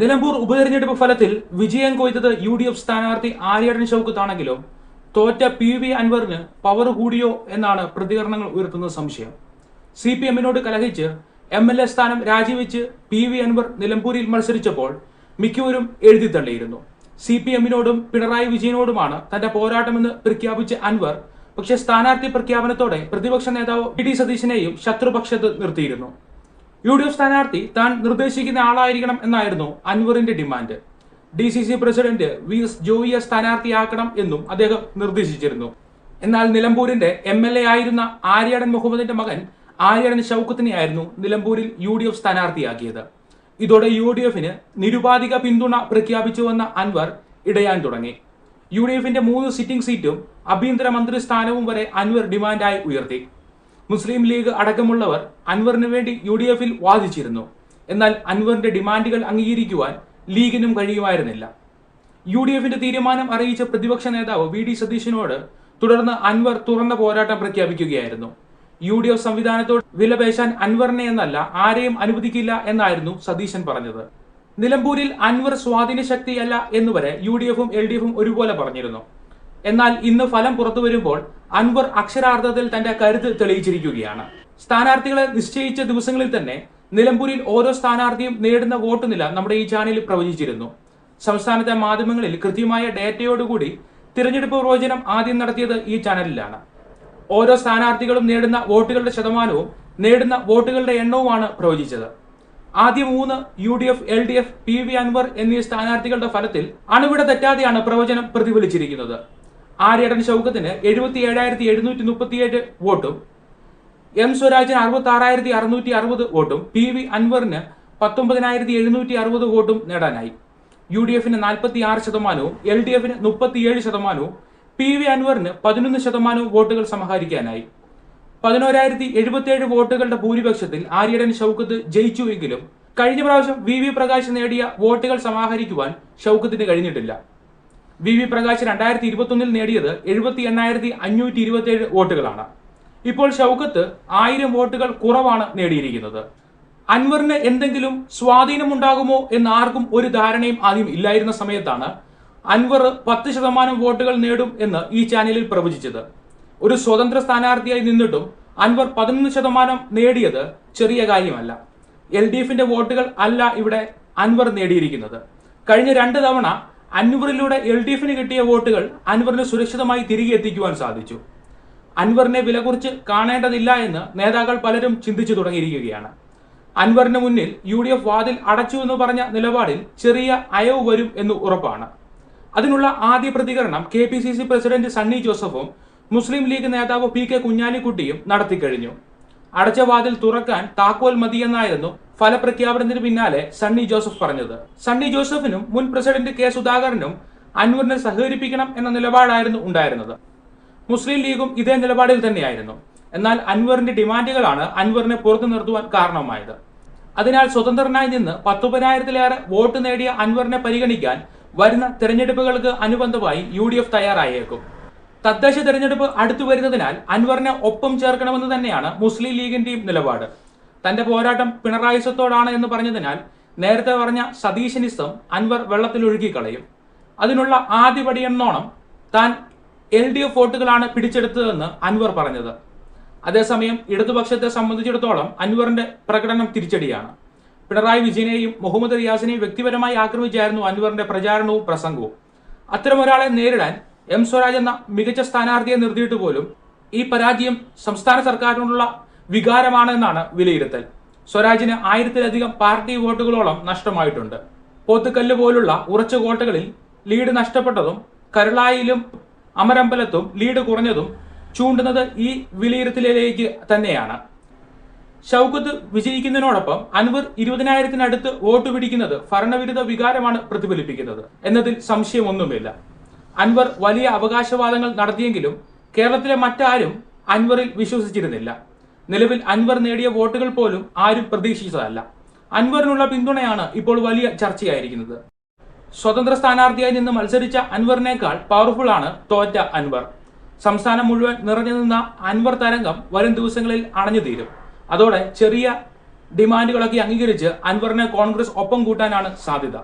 നിലമ്പൂർ ഉപതെരഞ്ഞെടുപ്പ് ഫലത്തിൽ വിജയം കൊയ്തത് യു ഡി എഫ് സ്ഥാനാർത്ഥി ആര്യാടൻ ഷൗക്കത്താണെങ്കിലും തോറ്റ പി വി അൻവറിന് പവർ കൂടിയോ എന്നാണ് പ്രതികരണങ്ങൾ ഉയർത്തുന്ന സംശയം. സി പി എമ്മിനോട് കലഹിച്ച് എം എൽ എ സ്ഥാനം രാജിവെച്ച് പി വി അൻവർ നിലമ്പൂരിൽ മത്സരിച്ചപ്പോൾ മിക്കവരും എഴുതി തള്ളിയിരുന്നു. സി പി എമ്മിനോടും പിണറായി വിജയനോടുമാണ് തന്റെ പോരാട്ടമെന്ന് പ്രഖ്യാപിച്ച അൻവർ പക്ഷേ സ്ഥാനാർത്ഥി പ്രഖ്യാപനത്തോടെ പ്രതിപക്ഷ നേതാവ് വി ഡി സതീശനെയും ശത്രുപക്ഷത്ത് നിർത്തിയിരുന്നു. യു ഡി എഫ് സ്ഥാനാർത്ഥി താൻ നിർദ്ദേശിക്കുന്ന ആളായിരിക്കണം എന്നായിരുന്നു അൻവറിന്റെ demand. D C C president V S ജോയിയെ സ്ഥാനാർത്ഥിയാക്കണം എന്നും അദ്ദേഹം നിർദ്ദേശിച്ചിരുന്നു. എന്നാൽ നിലമ്പൂരിന്റെ എം എൽ എ ആയിരുന്ന ആര്യാടൻ മുഹമ്മദിന്റെ മകൻ ആര്യാടൻ ഷൗക്കത്തിനെയായിരുന്നു നിലമ്പൂരിൽ യു ഡി എഫ് സ്ഥാനാർത്ഥിയാക്കിയത്. ഇതോടെ യു ഡി എഫിന് നിരുപാധിക പിന്തുണ പ്രഖ്യാപിച്ചുവെന്ന അൻവർ ഇടയാൻ തുടങ്ങി. യു ഡി എഫിന്റെ മൂന്ന് സിറ്റിംഗ് സീറ്റും ആഭ്യന്തര മന്ത്രി സ്ഥാനവും വരെ അൻവർ ഡിമാൻഡായി ഉയർത്തി. മുസ്ലിം ലീഗ് അടക്കമുള്ളവർ അൻവറിന് വേണ്ടി യു ഡി എഫിൽ വാദിച്ചിരുന്നു. എന്നാൽ അൻവറിന്റെ ഡിമാൻഡുകൾ അംഗീകരിക്കുവാൻ ലീഗിനും കഴിയുമായിരുന്നില്ല. യു ഡി എഫിന്റെ തീരുമാനം അറിയിച്ച പ്രതിപക്ഷ നേതാവ് വി ഡി സതീശനോട് തുടർന്ന് അൻവർ തുറന്ന പോരാട്ടം പ്രഖ്യാപിക്കുകയായിരുന്നു. യു ഡി എഫ് സംവിധാനത്തോട് വിലപേശാൻ അൻവറിനെ എന്നല്ല ആരെയും അനുവദിക്കില്ല എന്നായിരുന്നു സതീശൻ പറഞ്ഞത്. നിലമ്പൂരിൽ അൻവർ സ്വാധീന ശക്തിയല്ല എന്നുവരെ യു ഡി എഫും എൽ ഡി എഫും ഒരുപോലെ പറഞ്ഞിരുന്നു. എന്നാൽ ഇന്ന് ഫലം പുറത്തു വരുമ്പോൾ അൻവർ അക്ഷരാർത്ഥത്തിൽ തന്റെ കരുത്ത് തെളിയിച്ചിരിക്കുകയാണ്. സ്ഥാനാർത്ഥികളെ നിശ്ചയിച്ച ദിവസങ്ങളിൽ തന്നെ നിലമ്പൂരിൽ ഓരോ സ്ഥാനാർത്ഥിയും നേടുന്ന വോട്ട് നില നമ്മുടെ ഈ ചാനലിൽ പ്രവചിച്ചിരുന്നു. സംസ്ഥാനത്തെ മാധ്യമങ്ങളിൽ കൃത്യമായ ഡേറ്റയോടുകൂടി തിരഞ്ഞെടുപ്പ് പ്രവചനം ആദ്യം നടത്തിയത് ഈ ചാനലിലാണ്. ഓരോ സ്ഥാനാർത്ഥികളും നേടുന്ന വോട്ടുകളുടെ ശതമാനവും നേടുന്ന വോട്ടുകളുടെ എണ്ണവുമാണ് പ്രവചിച്ചത്. ആദ്യ മൂന്ന് U D F L D F P V Anvar എന്നീ സ്ഥാനാർത്ഥികളുടെ ഫലത്തിൽ അണുവിട തെറ്റാതെയാണ് പ്രവചനം പ്രതിഫലിച്ചിരിക്കുന്നത്. ആര്യടൻ ഷൗക്കത്തിന് എഴുപത്തി ഏഴായിരത്തി എഴുന്നൂറ്റി മുപ്പത്തിയേഴ് വോട്ടും എം സ്വരാജിന് അറുപത്തി ആറായിരത്തി അറുന്നൂറ്റി അറുപത് വോട്ടും പി വി അൻവറിന് പത്തൊമ്പതിനായിരത്തി എഴുന്നൂറ്റി അറുപത് വോട്ടും നേടാനായി. യു ഡി എഫിന് നാൽപ്പത്തി ആറ് ശതമാനവും എൽ ഡി എഫിന് മുപ്പത്തിയേഴ് ശതമാനവും പി വി അൻവറിന് പതിനൊന്ന് ശതമാനവും വോട്ടുകൾ സമാഹരിക്കാനായി. പതിനോരായിരത്തി എഴുപത്തിയേഴ് വോട്ടുകളുടെ ഭൂരിപക്ഷത്തിൽ ആര്യടൻ ഷൗക്കത്ത് ജയിച്ചുവെങ്കിലും കഴിഞ്ഞ പ്രാവശ്യം വി വി പ്രകാശ് നേടിയ വോട്ടുകൾ സമാഹരിക്കുവാൻ ഷൗക്കത്തിന് കഴിഞ്ഞിട്ടില്ല. വി വി പ്രകാശ് രണ്ടായിരത്തി ഇരുപത്തൊന്നിൽ നേടിയത് എഴുപത്തി എണ്ണായിരത്തി അഞ്ഞൂറ്റി ഇരുപത്തിയേഴ് വോട്ടുകളാണ്. ഇപ്പോൾ ഷൗക്കത്ത് ആയിരം വോട്ടുകൾ കുറവാണ് നേടിയിരിക്കുന്നത്. അൻവറിന് എന്തെങ്കിലും സ്വാധീനമുണ്ടാകുമോ എന്ന് ആർക്കും ഒരു ധാരണയും ആദ്യം ഇല്ലായിരുന്ന സമയത്താണ് അൻവർ പത്ത് ശതമാനം വോട്ടുകൾ നേടും എന്ന് ഈ ചാനലിൽ പ്രവചിച്ചത്. ഒരു സ്വതന്ത്ര സ്ഥാനാർത്ഥിയായി നിന്നിട്ടും അൻവർ പതിനൊന്ന് ശതമാനം നേടിയത് ചെറിയ കാര്യമല്ല. എൽ ഡി എഫിന്റെ വോട്ടുകൾ അല്ല ഇവിടെ അൻവർ നേടിയിരിക്കുന്നത്. കഴിഞ്ഞ രണ്ട് തവണ അൻവറിലൂടെ എൽ ഡി എഫിന് കിട്ടിയ വോട്ടുകൾ അൻവറിന് സുരക്ഷിതമായി തിരികെ എത്തിക്കുവാൻ സാധിച്ചു. അൻവറിനെ വിലകുറിച്ച് കാണേണ്ടതില്ല എന്ന് നേതാക്കൾ പലരും ചിന്തിച്ചു തുടങ്ങിയിരിക്കുകയാണ്. അൻവറിന് മുന്നിൽ യു ഡി എഫ് വാതിൽ അടച്ചു എന്ന് പറഞ്ഞ നിലപാടിൽ ചെറിയ അയവ് വരും എന്ന് ഉറപ്പാണ്. അതിനുള്ള ആദ്യ പ്രതികരണം K P C C president Sunny ജോസഫും മുസ്ലിം ലീഗ് നേതാവ് പി കെ കുഞ്ഞാലിക്കുട്ടിയും നടത്തിക്കഴിഞ്ഞു. അടച്ച വാതിൽ തുറക്കാൻ താക്കോൽ മതിയെന്നായിരുന്നു ഫലപ്രഖ്യാപനത്തിന് പിന്നാലെ സണ്ണി ജോസഫ് പറഞ്ഞത്. സണ്ണി ജോസഫിനും മുൻ പ്രസിഡന്റ് കെ സുധാകരനും അൻവറിനെ സഹകരിപ്പിക്കണം എന്ന നിലപാടായിരുന്നു ഉണ്ടായിരുന്നത്. മുസ്ലിം ലീഗും ഇതേ നിലപാടിൽ തന്നെയായിരുന്നു. എന്നാൽ അൻവറിന്റെ ഡിമാൻഡുകളാണ് അൻവറിനെ പുറത്തു നിർത്തുവാൻ കാരണമായത്. അതിനാൽ സ്വതന്ത്രനായി നിന്ന് പത്തൊമ്പതിനായിരത്തിലേറെ വോട്ട് നേടിയ അൻവറിനെ പരിഗണിക്കാൻ വരുന്ന തെരഞ്ഞെടുപ്പുകൾക്ക് അനുബന്ധമായി യു ഡി എഫ് തയ്യാറായേക്കും. തദ്ദേശ തെരഞ്ഞെടുപ്പ് അടുത്തു വരുന്നതിനാൽ അൻവറിനെ ഒപ്പം ചേർക്കണമെന്ന് തന്നെയാണ് മുസ്ലിം ലീഗിന്റെയും നിലപാട്. തന്റെ പോരാട്ടം പിണറായിസത്തോടാണ് എന്ന് പറഞ്ഞതിനാൽ നേരത്തെ പറഞ്ഞ സതീശനിസം അൻവർ വെള്ളത്തിലൊഴുകി കളയും അതിനുള്ള ആദ്യപടി എന്നോണം താൻ എൽ ഡി എഫ് വോട്ടുകളാണ് പിടിച്ചെടുത്തതെന്ന് അൻവർ പറഞ്ഞത്. അതേസമയം ഇടതുപക്ഷത്തെ സംബന്ധിച്ചിടത്തോളം അൻവറിന്റെ പ്രകടനം തിരിച്ചടിയാണ്. പിണറായി വിജയനെയും മുഹമ്മദ് റിയാസിനെയും വ്യക്തിപരമായി ആക്രമിച്ചായിരുന്നു അൻവറിന്റെ പ്രചാരണവും പ്രസംഗവും. അത്തരമൊരാളെ നേരിടാൻ എം സ്വരാജ് എന്ന മികച്ച സ്ഥാനാർത്ഥിയെ നിർത്തിയിട്ട് പോലും ഈ പരാജയം സംസ്ഥാന സർക്കാരിനോടുള്ള വികാരമാണെന്നാണ് വിലയിരുത്തൽ. സ്വരാജിന് ആയിരത്തിലധികം പാർട്ടി വോട്ടുകളോളം നഷ്ടമായിട്ടുണ്ട്. പോത്തുകല്ല് പോലുള്ള ഉറച്ച കോട്ടകളിൽ ലീഡ് നഷ്ടപ്പെട്ടതും കരളായിലും അമരമ്പലത്തും ലീഡ് കുറഞ്ഞതും ചൂണ്ടുന്നത് ഈ വിലയിരുത്തലിലേക്ക് തന്നെയാണ്. ഷൗക്കത്ത് വിജയിക്കുന്നതിനോടൊപ്പം അൻവർ ഇരുപതിനായിരത്തിനടുത്ത് വോട്ട് പിടിക്കുന്നത് ഭരണവിരുദ്ധ വികാരമാണ് പ്രതിഫലിപ്പിക്കുന്നത് എന്നതിൽ സംശയമൊന്നുമില്ല. അൻവർ വലിയ അവകാശവാദങ്ങൾ നടത്തിയെങ്കിലും കേരളത്തിലെ മറ്റാരും അൻവറിൽ വിശ്വസിച്ചിരുന്നില്ല. നിലവിൽ അൻവർ നേടിയ വോട്ടുകൾ പോലും ആരും പ്രതീക്ഷിച്ചതല്ല. അൻവറിനുള്ള പിന്തുണയാണ് ഇപ്പോൾ വലിയ ചർച്ചയായിരിക്കുന്നത്. സ്വതന്ത്ര സ്ഥാനാർത്ഥിയായി നിന്ന് മത്സരിച്ച അൻവറിനേക്കാൾ പവർഫുൾ ആണ് തോറ്റ അൻവർ. സംസ്ഥാനം മുഴുവൻ നിറഞ്ഞു നിന്ന അൻവർ തരംഗം വരും ദിവസങ്ങളിൽ അണഞ്ഞു തീരും. അതോടെ ചെറിയ ഡിമാൻഡുകളൊക്കെ അംഗീകരിച്ച് അൻവറിനെ കോൺഗ്രസ് ഒപ്പം കൂട്ടാനാണ് സാധ്യത.